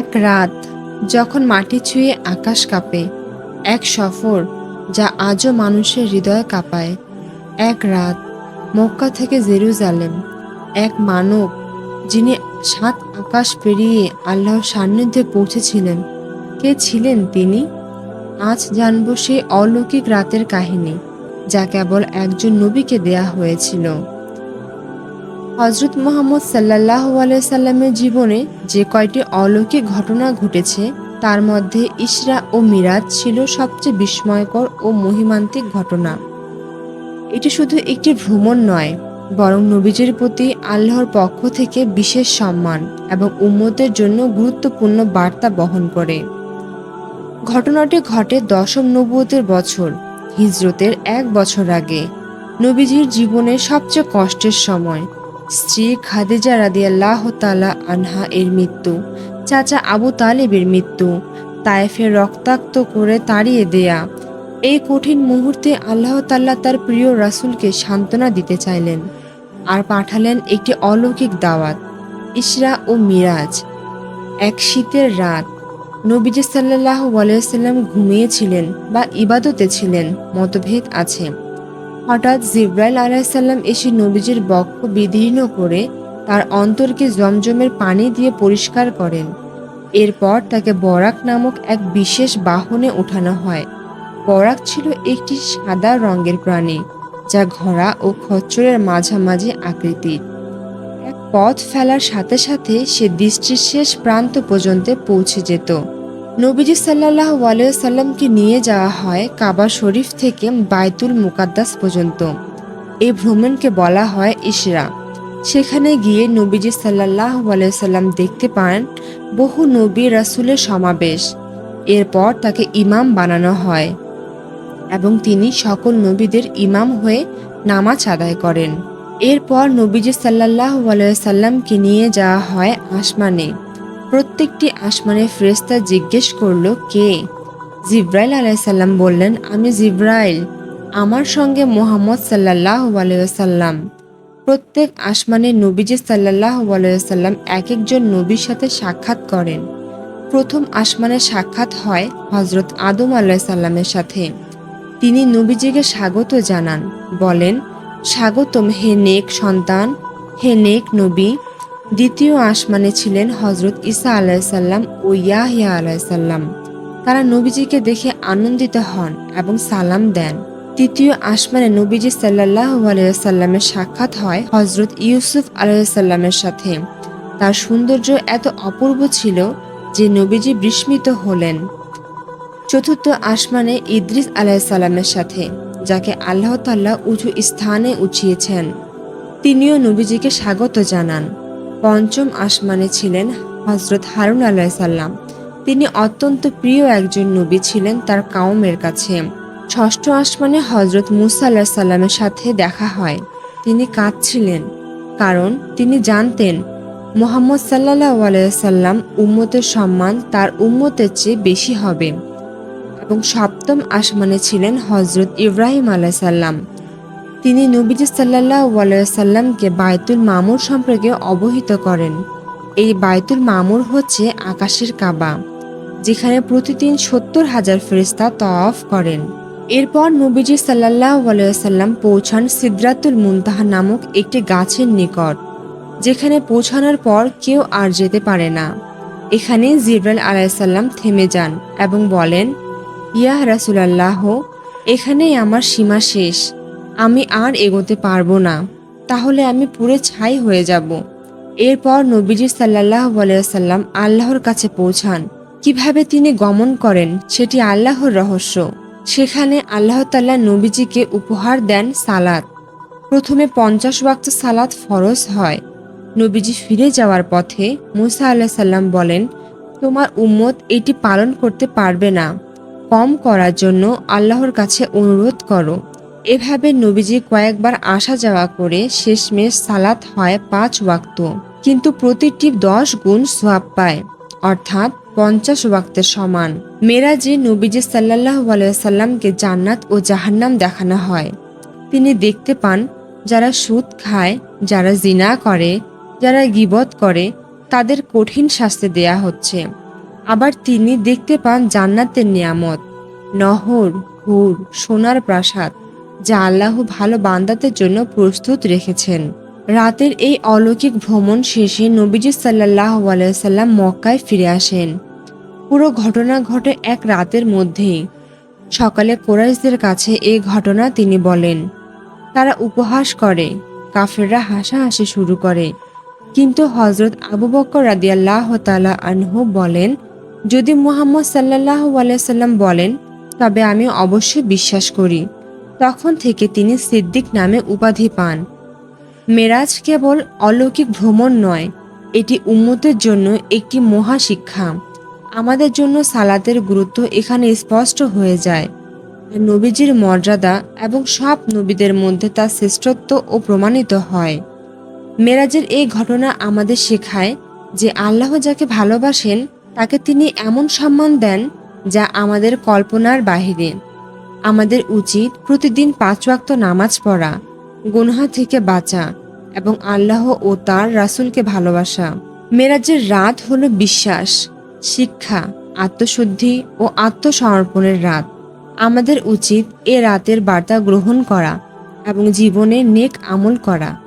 এক রাত যখন মাটি ছুঁয়ে আকাশ কাঁপে, এক সফর যা আজও মানুষের হৃদয় কাঁপায়, এক রাত মক্কা থেকে জেরুজালেম, এক মানব যিনি সাত আকাশ পেরিয়ে আল্লাহর সান্নিধ্যে পৌঁছেছিলেন, কে ছিলেন তিনি? আজ জানব সেই অলৌকিক রাতের কাহিনী, যা কেবল একজন নবীকে দেয়া হয়েছিল। হজরত মোহাম্মদ সাল্লাহ সাল্লামের জীবনে যে কয়টি অলৌকিক ঘটনা ঘটেছে, তার মধ্যে ইসরা ও মিরাজ ছিল সবচেয়ে বিস্ময়কর ও মহিমান্তিক ঘটনা। এটি শুধু একটি ভ্রমণ নয়, বরং নবীজির প্রতি আল্লাহর পক্ষ থেকে বিশেষ সম্মান এবং উম্মতের জন্য গুরুত্বপূর্ণ বার্তা বহন করে। ঘটনাটি ঘটে দশম নবুয়তের বছর, হিজরতের এক বছর আগে। নবীজির জীবনের সবচেয়ে কষ্টের সময় স্ত্রী খাদিজা রাদিয়াল্লাহ তালা আনহা এর মৃত্যু, চাচা আবু তালেবের মৃত্যু, তায়েফের রক্তাক্ত করে তাড়িয়ে দেয়া। এই কঠিন মুহূর্তে আল্লাহ তাল্লাহ তার প্রিয় রাসূলকে সান্ত্বনা দিতে চাইলেন আর পাঠালেন একটি অলৌকিক দাওয়াত ইসরা ও মিরাজ। এক শীতের রাত, নবীজি সাল্লাহ সাল্লাম ঘুমিয়েছিলেন বা ইবাদতে ছিলেন, মতভেদ আছে। হঠাৎ জিব্রাইল আলাইসাল্লাম এসে নবীজির বক্ষ বিদীর্ণ করে তার অন্তরকে জমজমের পানি দিয়ে পরিষ্কার করেন। এরপর তাকে বরাক নামক এক বিশেষ বাহনে ওঠানো হয়। বরাক ছিল একটি সাদা রঙের প্রাণী, যা ঘোড়া ও খচ্চরের মাঝামাঝি আকৃতির। এক পথ ফেলার সাথে সাথে সে দৃষ্টির শেষ প্রান্ত পর্যন্ত পৌঁছে যেত। নবীজি সাল্লাহ সাল্লামকে নিয়ে যাওয়া হয় কাবা শরীফ থেকে বাইতুল মুকাদ্দাস পর্যন্ত। এই ভ্রমণকে বলা হয় ইশরা। সেখানে গিয়ে নবীজি সাল্লাহ সাল্লাম দেখতে পান বহু নবী রাসুলের সমাবেশ। এরপর তাকে ইমাম বানানো হয় এবং তিনি সকল নবীদের ইমাম হয়ে নামাজ আদায় করেন। এরপর নবীজি সাল্লাহ সাল্লামকে নিয়ে যাওয়া হয় আসমানে। প্রত্যেকটি আসমানে ফ্রেস্তা জিজ্ঞেস করল, কে? জিব্রাইল আলাইসাল্লাম বললেন, আমি জিব্রাইল, আমার সঙ্গে মোহাম্মদ সাল্লাহ আলাইসাল্লাম প্রত্যেক আসমানে নবীজি সাল্লাহ আলাইসাল্লাম এক একজন নবীর সাথে সাক্ষাৎ করেন। প্রথম আসমানে সাক্ষাৎ হয় হজরত আদম আল্লাহ সাল্লামের সাথে। তিনি নবীজিকে স্বাগত জানান, বলেন, স্বাগতম হে নেক সন্তান, হে নেক নবী দ্বিতীয় আসমানে ছিলেন হজরত ইসা আলাইসাল্লাম ও ইয়াহিয়া আলাইসাল্লাম তারা নবীজিকে দেখে আনন্দিত হন এবং সালাম দেন। তৃতীয় আসমানে নবীজি সাল্লাহ আলাইসাল্লামের সাক্ষাৎ হয় হজরত ইউসুফ আলাইসাল্লামের সাথে। তার সৌন্দর্য এত অপূর্ব ছিল যে নবীজি বিস্মিত হলেন। চতুর্থ আসমানে ইদ্রিস আলাইসাল্লামের সাথে, যাকে আল্লাহ তাল্লাহ উঁচু স্থানে উঠিয়েছেন। তিনিও নবীজিকে স্বাগত জানান। পঞ্চম আসমানে ছিলেন হজরত হারুন আলাইসাল্লাম তিনি অত্যন্ত প্রিয় একজন নবী ছিলেন তার কাউমের কাছে। ষষ্ঠ আসমানে হজরত মুসা আল্লাহ সাল্লামের সাথে দেখা হয়। তিনি কাঁদছিলেন, কারণ তিনি জানতেন মোহাম্মদ সাল্লাহ আলাইসাল্লাম উম্মতের সম্মান তার উম্মতের চেয়ে বেশি হবে। এবং সপ্তম আসমানে ছিলেন হজরত ইব্রাহিম আলাইসাল্লাম তিনি নবীজি সাল্লাহ সাল্লামকে বায়তুল মামুর সম্পর্কে অবহিত করেন। এই বায়তুল মামুর হচ্ছে আকাশের কাবা, যেখানে প্রতিদিন সত্তর হাজার ফেরিস্তা তওয়াফ করেন। এরপর নবীজি সাল্লাহ সাল্লাম পৌঁছান সিদ্রাতুল মুনতাহা নামক একটি গাছের নিকট, যেখানে পৌঁছানোর পর কেউ আর যেতে পারে না। এখানে জিব্রাইল আলাইসাল্লাম থেমে যান এবং বলেন, ইয়া রাসুলাল্লাহ, এখানেই আমার সীমা শেষ। আমি আর এগোতে পারব না। তাহলে আমি পুরে ছাই হয়ে যাব। এরপর নবীজি সাল্লাহ সাল্লাম আল্লাহর কাছে পৌঁছান। কীভাবে তিনি গমন করেন সেটি আল্লাহর রহস্য। সেখানে আল্লাহ তাল্লাহ নবীজিকে উপহার দেন সালাত। প্রথমে পঞ্চাশ ওয়াক্ত সালাত ফরজ হয়। নবীজি ফিরে যাওয়ার পথে মুসা আল্লাহ সাল্লাম বলেন, তোমার উম্মত এটি পালন করতে পারবে না। কম করার জন্য আল্লাহর কাছে অনুরোধ করো। এভাবে নবীজি কয়েকবার আসা যাওয়া করে শেষমেশ সালাত হয় পাঁচ ওয়াক্ত, কিন্তু প্রতিটি দশ গুণ সোয়াব পায়, অর্থাৎ পঞ্চাশ ওয়াক্তের সমান। মেরাজে নবীজি সাল্লাহ সাল্লামকে জান্নাত ও জাহান্নাম দেখানো হয়। তিনি দেখতে পান, যারা সুদ খায়, যারা জিনা করে, যারা গিবত করে, তাদের কঠিন শাস্তি দেয়া হচ্ছে। আবার তিনি দেখতে পান জান্নাতের নিয়ামত, নহর হুর সোনার প্রাসাদ যা আল্লাহ ভালো বান্দাদের জন্য প্রস্তুত রেখেছেন। রাতের এই অলৌকিক ভ্রমণ শেষে নবীজি সাল্লাহ আলাইসাল্লাম মক্কায় ফিরে আসেন। পুরো ঘটনা ঘটে এক রাতের মধ্যেই। সকালে কোরাইশদের কাছে এই ঘটনা তিনি বলেন, তারা উপহাস করে, কাফেররা হাসাহাসি শুরু করে। কিন্তু হজরত আবু বক্কর রাদিয়াল্লাহ তালা আনহু বলেন, যদি মুহাম্মদ সাল্লাহ আলাইসাল্লাম বলেন, তবে আমি অবশ্যই বিশ্বাস করি। তখন থেকে তিনি সিদ্দিক নামে উপাধি পান। মেরাজ কেবল অলৌকিক ভ্রমণ নয়, এটি উম্মতের জন্য একটি মহাশিক্ষা। আমাদের জন্য সালাতের গুরুত্ব এখানে স্পষ্ট হয়ে যায়। নবীজির মর্যাদা এবং সব নবীদের মধ্যে তার শ্রেষ্ঠত্ব ও প্রমাণিত হয়। মেরাজের এই ঘটনা আমাদের শেখায় যে আল্লাহ যাকে ভালোবাসেন, তাকে তিনি এমন সম্মান দেন যা আমাদের কল্পনার বাহিরে। আমাদের উচিত প্রতিদিন পাঁচ ওয়াক্ত নামাজ পড়া, গুনহা থেকে বাঁচা এবং আল্লাহ ও তার রাসুলকে ভালোবাসা। মেরাজের রাত হল বিশ্বাস, শিক্ষা, আত্মশুদ্ধি ও আত্মসমর্পণের রাত। আমাদের উচিত এ রাতের বার্তা গ্রহণ করা এবং জীবনে নেক আমল করা।